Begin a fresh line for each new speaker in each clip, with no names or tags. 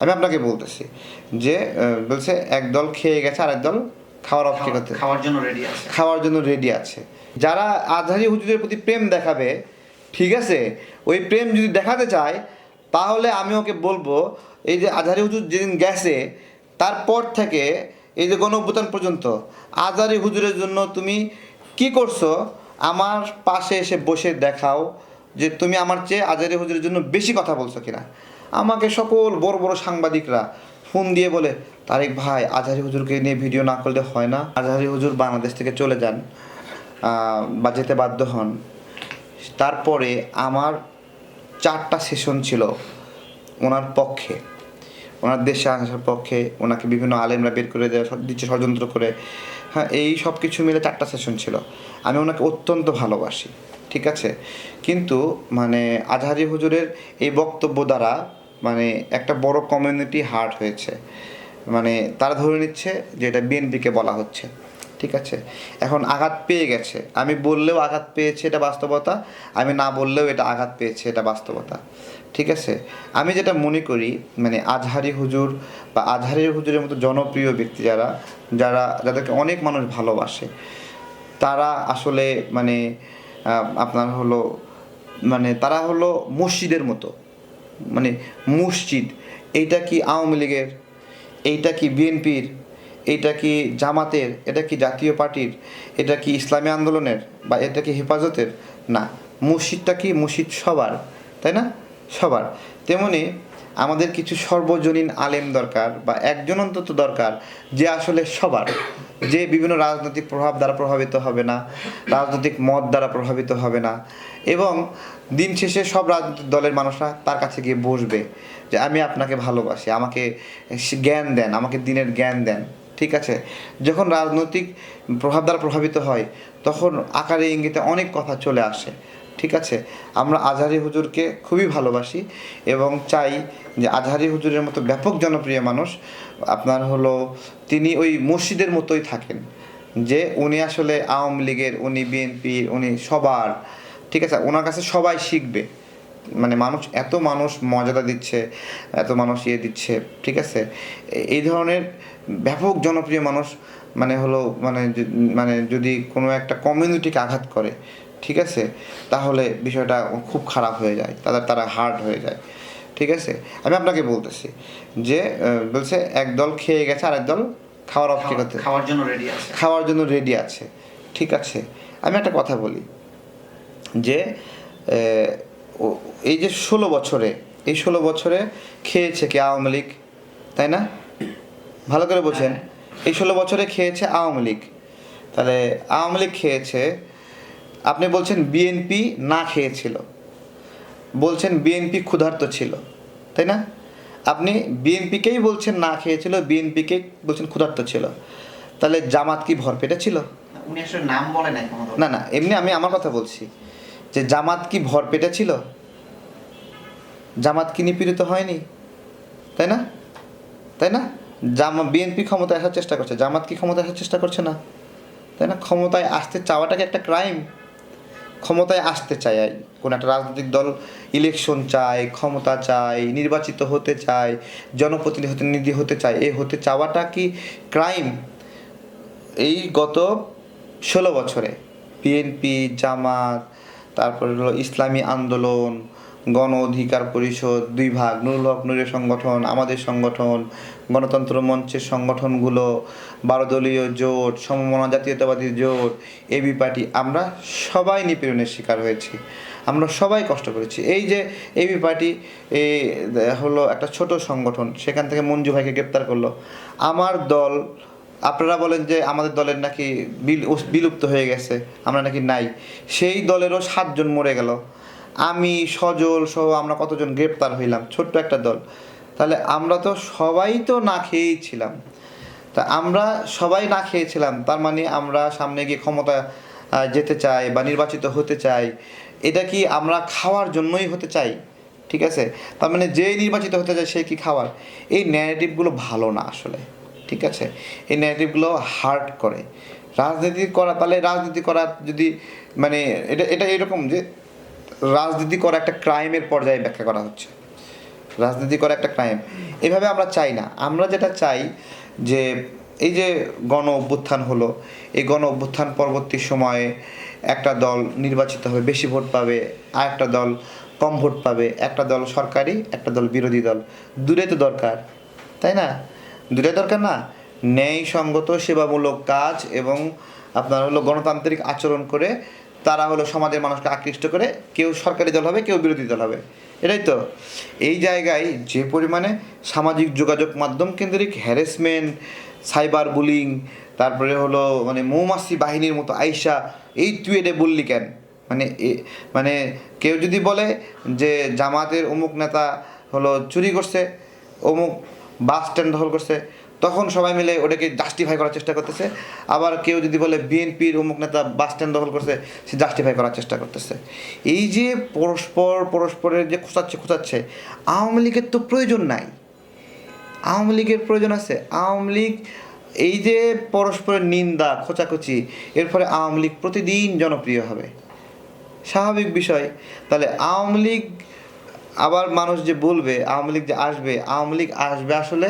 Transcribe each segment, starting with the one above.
আমি আপনাকে বলতেছি যে বলছে এক দল খেয়ে গেছে আর এক দল খাওয়ার অপেক্ষা করতে
খাওয়ার জন্য রেডি আছে।
খাওয়ার জন্য রেডি আছে। যারা আজহারি হুজুরের প্রতি প্রেম দেখাবে ঠিক আছে? ওই প্রেম যদি দেখাতে চায় তাহলে আমি ওকে বলব এই যে আজহারি হুজুর যেদিন গেছে তারপর থেকে এই যে গণ অভ্যুত্থান পর্যন্ত আজহারি হুজুরের জন্য তুমি কি করছ? আমার পাশে এসে বসে দেখাও যে তুমি আমার চেয়ে আজহারি হুজুরের জন্য বেশি কথা বলছো কিনা। আমাকে সকল বড় বড় সাংবাদিকরা ফোন দিয়ে বলে, তারেক ভাই, আজহারি হুজুরকে নিয়ে ভিডিও না করলে হয় না। আজহারি হুজুর বাংলাদেশ থেকে চলে যান বা যেতে বাধ্য হন। তারপরে আমার চারটা সেশন ছিল ওনার পক্ষে। ওনার দেশে আসার পক্ষে, ওনাকে বিভিন্ন আলেমরা বের করে দেওয়া দিচ্ছে ষড়যন্ত্র করে। হ্যাঁ এই সব কিছু মিলে চারটা সেশন ছিল। আমি ওনাকে অত্যন্ত ভালোবাসি। ঠিক আছে? কিন্তু মানে আজহারি হুজুরের এই বক্তব্য দ্বারা মানে একটা বড় কমিউনিটি হার্ট হয়েছে। মানে তারা ধরে নিচ্ছে যে এটা বিএনপিকে বলা হচ্ছে। ঠিক আছে? এখন আঘাত পেয়ে গেছে। আমি বললেও আঘাত পেয়েছে এটা বাস্তবতা, আমি না বললেও এটা আঘাত পেয়েছে এটা বাস্তবতা। ঠিক আছে? আমি যেটা মনে করি মানে আজহারি হুজুর বা আজহারি হুজুরের মতো জনপ্রিয় ব্যক্তি যারা যারা, যাদেরকে অনেক মানুষ ভালোবাসে, তারা আসলে মানে আপনার হলো মানে তারা হলো মসজিদের মতো। মানে মসজিদ, এইটা কি আওয়ামী লীগের, এইটা কি বিএনপির, এইটা কি জামাতের, এটা কি জাতীয় পার্টির, এটা কি ইসলামী আন্দোলনের বা এটা কি হেফাজতের? না, মসজিদটা কি মসজিদ সবার, তাই না? সবার। তেমনি আমাদের কিছু সর্বজনীন আলেম দরকার বা একজন অন্তত দরকার যে আসলে সবার, যে বিভিন্ন রাজনৈতিক প্রভাব দ্বারা প্রভাবিত হবে না, রাজনৈতিক মত দ্বারা প্রভাবিত হবে না এবং দিন শেষে সব রাজনৈতিক দলের মানুষরা তার কাছে গিয়ে বসবে যে আমি আপনাকে ভালোবাসি, আমাকে জ্ঞান দেন, আমাকে দিনের জ্ঞান দেন, ঠিক আছে? যখন রাজনৈতিক প্রভাব দ্বারা প্রভাবিত হয়, তখন আকারে ইঙ্গিতে অনেক কথা চলে আসে। ঠিক আছে? আমরা আজহারি হুজুরকে খুবই ভালোবাসি এবং চাই যে আজহারি হুজুরের মতো ব্যাপক জনপ্রিয় মানুষ আপনার হলো তিনি ওই মসজিদের মতোই থাকেন। যে উনি আসলে আওয়ামী লীগের, উনি বিএনপির, উনি সবার, ঠিক আছে? ওনার কাছে সবাই শিখবে। মানে মানুষ এত মানুষ মর্যাদা দিচ্ছে, এত মানুষ ইয়ে দিচ্ছে, ঠিক আছে? এই ধরনের ব্যাপক জনপ্রিয় মানুষ মানে হলো মানে মানে যদি কোনো একটা কমিউনিটিকে আঘাত করে ঠিক আছে? তাহলে বিষয়টা খুব খারাপ হয়ে যায় তাদের তারা হার্ড হয়ে যায় ঠিক আছে? আমি আপনাকে বলতেছি যে বলছে এক দল খেয়ে গেছে আর দল খাওয়ার অপেক্ষা করতে
খাওয়ার জন্য রেডি আছে।
খাওয়ার জন্য রেডি আছে ঠিক আছে? আমি একটা কথা বলি যে এই যে ষোলো বছরে এই ষোলো বছরে খেয়েছে কি আওয়ামী লীগ? তাই না? ভালো করে বোঝেন। এই ষোলো বছরে খেয়েছে আওয়ামী লীগ। তাহলে আওয়ামী লীগ খেয়েছে আপনি বলছেন বিএনপি না খেয়েছিল। বলছেন বিএনপি ক্ষুধার্ত ছিল তাই না? আপনি বিএনপিকেই বলছেন না খেয়েছিল বিএনপিকে বলছেন ক্ষুধার্ত ছিল। তাহলে জামাত কি ভরপেটে ছিল
উনি আসলে নাম বলে নাই
না না এমনি আমি আমার কথা বলছি যে জামাত কি ভরপেটে ছিল জামাত কি নিপীড়িত হয়নি? তাই না? তাই না? জামা বিএনপি ক্ষমতায় আসার চেষ্টা করছে জামাত কি ক্ষমতায় আসার চেষ্টা করছে না? তাই না? ক্ষমতায় আসতে চাওয়াটাকে একটা ক্রাইম ক্ষমতায় আসতে চায়। কোনো একটা রাজনৈতিক দল ইলেকশন চায়, ক্ষমতা চায়, নির্বাচিত হতে চায়, জনপ্রতিনিধি হতে চায়, এ হতে চাওয়াটা কি ক্রাইম এই গত ষোলো বছরে বিএনপি জামাত, তারপরে হলো ইসলামী আন্দোলন গণ অধিকার পরিষদ, দুই ভাগ, নুরুল হক নুরের সংগঠন, আমাদের সংগঠন, গণতন্ত্র মঞ্চের সংগঠনগুলো, বারো দলীয় জোট, সমমনা জাতীয়তাবাদী জোট এবি পার্টি, আমরা সবাই নিপীড়নের শিকার হয়েছি। আমরা সবাই কষ্ট করেছি। এই যে এবি পার্টি হলো একটা ছোট সংগঠন, সেখান থেকে মঞ্জু ভাইকে গ্রেপ্তার করল। আমার দল, আপনারা বলেন যে আমাদের দলের নাকি বিল, বিলুপ্ত হয়ে গেছে, আমরা নাকি নাই। সেই দলেরও সাতজন মরে গেল। আমি, সজল সহ আমরা কতজন গ্রেপ্তার হইলাম, ছোট্ট একটা দল। তাহলে আমরা তো সবাই তো না খেয়েই ছিলাম। তা আমরা সবাই না খেয়েছিলাম, তার মানে আমরা সামনে গিয়ে ক্ষমতা যেতে চাই বা নির্বাচিত হতে চাই, এটা কি আমরা খাওয়ার জন্যই হতে চাই? ঠিক আছে? তার মানে যে নির্বাচিত হতে চায় সে কি খাওয়ার? এই ন্যারেটিভগুলো ভালো না আসলে, ঠিক আছে? এই ন্যারেটিভগুলো হার্ট করে। রাজনীতি করা, তাহলে রাজনীতি করা যদি মানে এটা এটা এরকম যে রাজনীতি করা একটা ক্রাইমের পর্যায়ে ব্যাখ্যা করা হচ্ছে। রাজনীতি করা একটা ক্রাইম। এভাবে আমরা চাই না। আমরা যেটা চাই যে, এই যে গণ অভ্যুত্থান হলো, এই গণ অভ্যুত্থান পরবর্তী সময়ে একটা দল নির্বাচিত হবে, বেশি ভোট পাবে আর একটা দল কম ভোট পাবে, একটা দল সরকারি, একটা দল বিরোধী দল। দূরে তো দরকার, তাই না? দূরে দরকার না। ন্যায়সঙ্গত, সেবামূলক কাজ এবং আপনার হলো গণতান্ত্রিক আচরণ করে তারা হলো সমাজের মানুষকে আকৃষ্ট করে কেউ সরকারি দল হবে, কেউ বিরোধী দল হবে। এটাই তো। এই জায়গায় যে পরিমাণে সামাজিক যোগাযোগ মাধ্যম কেন্দ্রিক হ্যারাসমেন্ট সাইবার বুলিং তারপরে হলো মানে মৌমাছি বাহিনীর মতো আইসা, এই এটা বললি কেন? মানে মানে কেউ যদি বলে যে জামাতের অমুক নেতা হলো চুরি করছে, অমুক বাস স্ট্যান্ড দখল করছে। তখন সবাই মিলে ওটাকে জাস্টিফাই করার চেষ্টা করতেছে। আবার কেউ যদি বলে বিএনপির অমুক নেতা বাস স্ট্যান্ড দখল করছে, সে জাস্টিফাই করার চেষ্টা করতেছে। এই যে পরস্পর, পরস্পরের যে খোঁচাচ্ছে খোঁচাচ্ছে, আওয়ামী লীগের তো প্রয়োজন নাই। আওয়ামী লীগের প্রয়োজন আছে। আওয়ামী লীগ, এই যে পরস্পরের নিন্দা, খোঁচাখুচি, এর ফলে আওয়ামী লীগ প্রতিদিন জনপ্রিয় হবে। স্বাভাবিক বিষয়। তাহলে আওয়ামী লীগ আবার মানুষ যে বলবে, আওয়ামী লীগ যে আসবে, আওয়ামী লীগ আসবে আসলে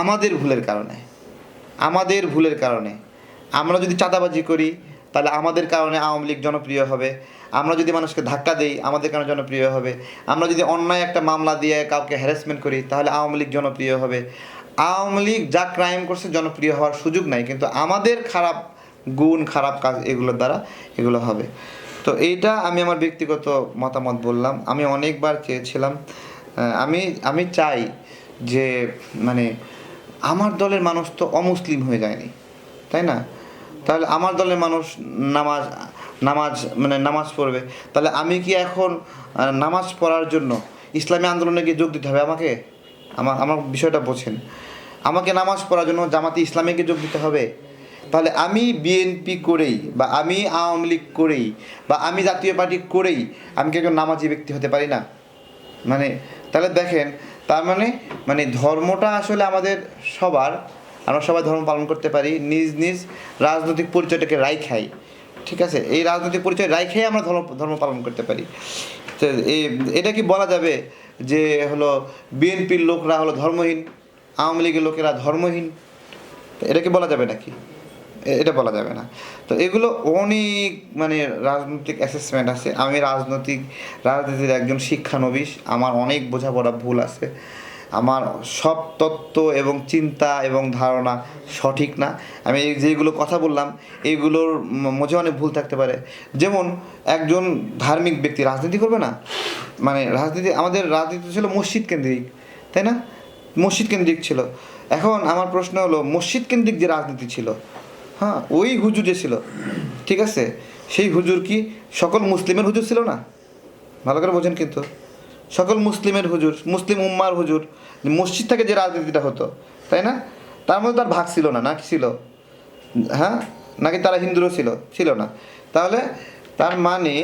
আমাদের ভুলের কারণে। আমাদের ভুলের কারণে। আমরা যদি চাঁদাবাজি করি, তাহলে আমাদের কারণে আওয়ামী লীগ জনপ্রিয় হবে। আমরা যদি মানুষকে ধাক্কা দেই, আমাদের কারণে জনপ্রিয় হবে। আমরা যদি অন্যায় একটা মামলা দিয়ে কাউকে হ্যারাসমেন্ট করি, তাহলে আওয়ামী লীগ জনপ্রিয় হবে। আওয়ামী লীগ যা ক্রাইম করছে জনপ্রিয় হওয়ার সুযোগ নাই, কিন্তু আমাদের খারাপ গুণ, খারাপ কাজ এগুলোর দ্বারা এগুলো হবে। তো এইটা আমি আমার ব্যক্তিগত মতামত বললাম। আমি অনেকবার চেয়েছিলাম আমি আমি চাই যে মানে আমার দলের মানুষ তো অমুসলিম হয়ে যায়নি, তাই না? তাহলে আমার দলের মানুষ নামাজ নামাজ মানে নামাজ পড়বে। তাহলে আমি কি এখন নামাজ পড়ার জন্য ইসলামী আন্দোলনে গিয়ে যোগ দিতে হবে আমাকে? আমার আমার বিষয়টা বোঝেন। আমাকে নামাজ পড়ার জন্য জামাতে ইসলামে গিয়ে যোগ দিতে হবে? তাহলে আমি বিএনপি করেই বা আমি আওয়ামী লীগ করেই বা আমি জাতীয় পার্টি করেই আমি কি একজন নামাজি ব্যক্তি হতে পারি না? মানে তাহলে দেখেন, তার মানে মানে ধর্মটা আসলে আমাদের সবার, আমরা সবাই ধর্ম পালন করতে পারি, নিজ নিজ রাজনৈতিক পরিচয়টাকে রাই খাই, ঠিক আছে? এই রাজনৈতিক পরিচয় রাই খেয়ে আমরা ধর্ম ধর্ম পালন করতে পারি। তো এটা কি বলা যাবে যে হলো বিএনপির লোকরা হলো ধর্মহীন, আওয়ামী লীগের লোকেরা ধর্মহীন? এটা কি বলা যাবে নাকি? এটা বলা যাবে না। তো এগুলো অনেক মানে রাজনৈতিক অ্যাসেসমেন্ট আছে। আমি রাজনৈতিক, রাজনীতির একজন শিক্ষানবিশ। আমার অনেক বোঝাপড়া ভুল আছে। আমার সব তত্ত্ব এবং চিন্তা এবং ধারণা সঠিক না। আমি যেগুলো কথা বললাম এইগুলোর ম- মধ্যে অনেক ভুল থাকতে পারে। যেমন একজন ধার্মিক ব্যক্তি রাজনীতি করবে না? মানে রাজনীতি, আমাদের রাজনীতি ছিল মসজিদ কেন্দ্রিক, তাই না? মসজিদ কেন্দ্রিক ছিল। এখন আমার প্রশ্ন হলো, মসজিদ কেন্দ্রিক যে রাজনীতি ছিল হ্যাঁ ওই হুজুর যে ছিল, ঠিক আছে? সেই হুজুর কি সকল মুসলিমের হুজুর ছিল না? ভালো করে বোঝেন কিন্তু। সকল মুসলিমের হুজুর, মুসলিম উম্মার হুজুর মসজিদ থেকে যে রাজনীতিটা হতো, তাই না? তার মধ্যে তার ভাগ ছিল না নাকি ছিল? হ্যাঁ? নাকি তারা হিন্দুরও ছিল? ছিল না। তাহলে তার মানে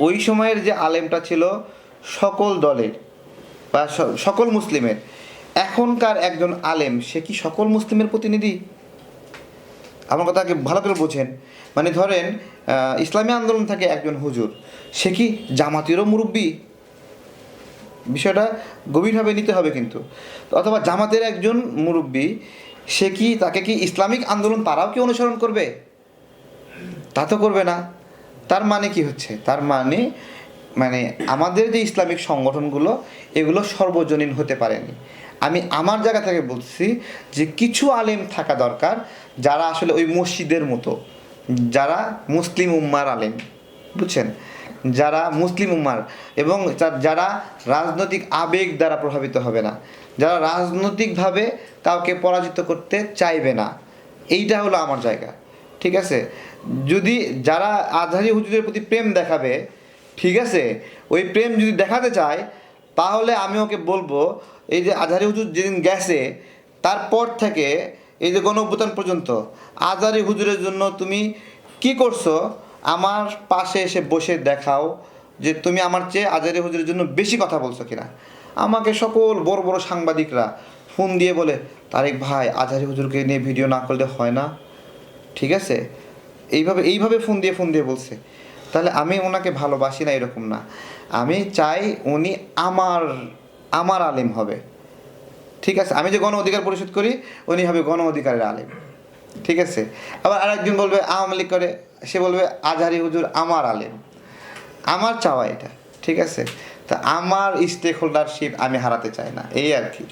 ওই সময়ের যে আলেমটা ছিল সকল দলের বা সকল মুসলিমের। এখনকার একজন আলেম, সে কি সকল মুসলিমের প্রতিনিধি? আমার কথা আগে ভালো করে বোঝেন। মানে ধরেন ইসলামী আন্দোলন থাকে একজন হুজুর, সে কি জামাতেরও মুরব্বী? বিষয়টা গভীরভাবে নিতে হবে কিন্তু। অথবা জামাতের একজন মুরব্বী, সে কি তাকে কি ইসলামিক আন্দোলন তারাও কি অনুসরণ করবে? তা তো করবে না। তার মানে কি হচ্ছে? তার মানে মানে আমাদের যে ইসলামিক সংগঠনগুলো, এগুলো সর্বজনীন হতে পারেনি। আমি আমার জায়গা থেকে বলছি যে কিছু আলেম থাকা দরকার যারা আসলে ওই মসজিদের মতো। যারা মুসলিম উম্মার আলেম, বুঝছেন? যারা মুসলিম উম্মার এবং যারা রাজনৈতিক আবেগ দ্বারা প্রভাবিত হবে না, যারা রাজনৈতিকভাবে কাউকে পরাজিত করতে চাইবে না, এইটা হলো আমার জায়গা, ঠিক আছে? যদি যারা আজহারি হুজুরের প্রতি প্রেম দেখাবে, ঠিক আছে? ওই প্রেম যদি দেখাতে চায়, তাহলে আমি ওকে বলব এই যে আজহারি হুজুর যেদিন গেছে, তারপর থেকে এই যে গণ পর্যন্ত, আজহারি হুজুরের জন্য তুমি কি করছ? আমার পাশে এসে বসে দেখাও যে তুমি আমার চেয়ে আজহারি হুজুরের জন্য বেশি কথা বলছো কিনা। আমাকে সকল বড় বড় সাংবাদিকরা ফোন দিয়ে বলে, তারেক ভাই, আজহারি হুজুরকে নিয়ে ভিডিও না করলে হয় না। ঠিক আছে? এইভাবে এইভাবে ফোন দিয়ে ফোন দিয়ে বলছে। তাহলে আমি ওনাকে ভালোবাসি না এরকম না। আমি চাই উনি আমার আমার আলিম হবে। ঠিক আছে? আমি যে গণ অধিকার পরিশোধ করি, উনি হবে গণ অধিকারের আলিম। ঠিক আছে? আবার আরেকজন বলবে, আওয়ামী লীগ করে, সে বলবে, আজহারি হুজুর আমার আলিম। আমার চাওয়া এটা। ঠিক আছে? তা আমার স্টেক হোল্ডারশিপ আমি হারাতে চাই না। এই আর কি।